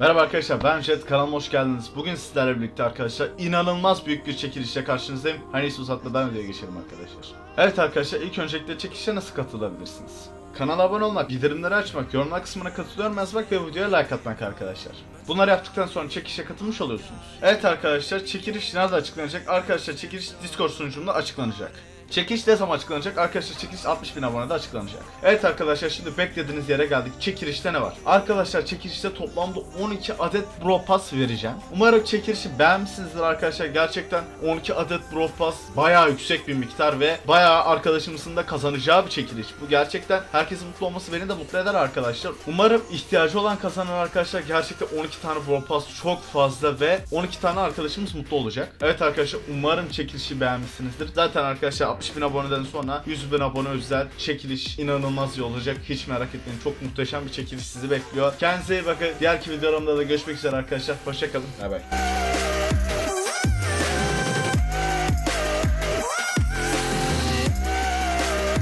Merhaba arkadaşlar ben Jet kanalıma hoş geldiniz. Bugün sizlerle birlikte arkadaşlar inanılmaz büyük bir çekilişle karşınızdayım. Hani hiç uzatmadan videoya geçelim arkadaşlar. Evet arkadaşlar ilk öncelikle çekilişe nasıl katılabilirsiniz? Kanala abone olmak, bildirimleri açmak, yorumlar kısmına katılıyorum yazmak ve videoya like atmak arkadaşlar. Bunları yaptıktan sonra çekilişe katılmış oluyorsunuz. Evet arkadaşlar çekiliş nerede açıklanacak? Arkadaşlar çekiliş Discord sunucumda açıklanacak. Çekiliş ne zaman açıklanacak? Arkadaşlar çekiliş 60 bin abonede açıklanacak. Evet arkadaşlar şimdi beklediğiniz yere geldik. Çekilişte ne var? Arkadaşlar çekilişte toplamda 12 adet Bro Pass vereceğim. Umarım çekilişi beğenmişsinizdir arkadaşlar. Gerçekten 12 adet Bro Pass bayağı yüksek bir miktar ve bayağı arkadaşımızın da kazanacağı bir çekiliş. Bu gerçekten herkesin mutlu olması beni de mutlu eder arkadaşlar. Umarım ihtiyacı olan kazanan arkadaşlar gerçekten 12 tane Bro Pass çok fazla ve 12 tane arkadaşımız mutlu olacak. Evet arkadaşlar umarım çekilişi beğenmişsinizdir. Zaten arkadaşlar 60 bin aboneden sonra 100 bin abone özel çekiliş inanılmaz iyi olacak. Hiç merak etmeyin. Çok muhteşem bir çekiliş sizi bekliyor. Kendinize iyi bakın. Diğerki videolarımda da görüşmek üzere arkadaşlar. Hoşçakalın. Bay bay.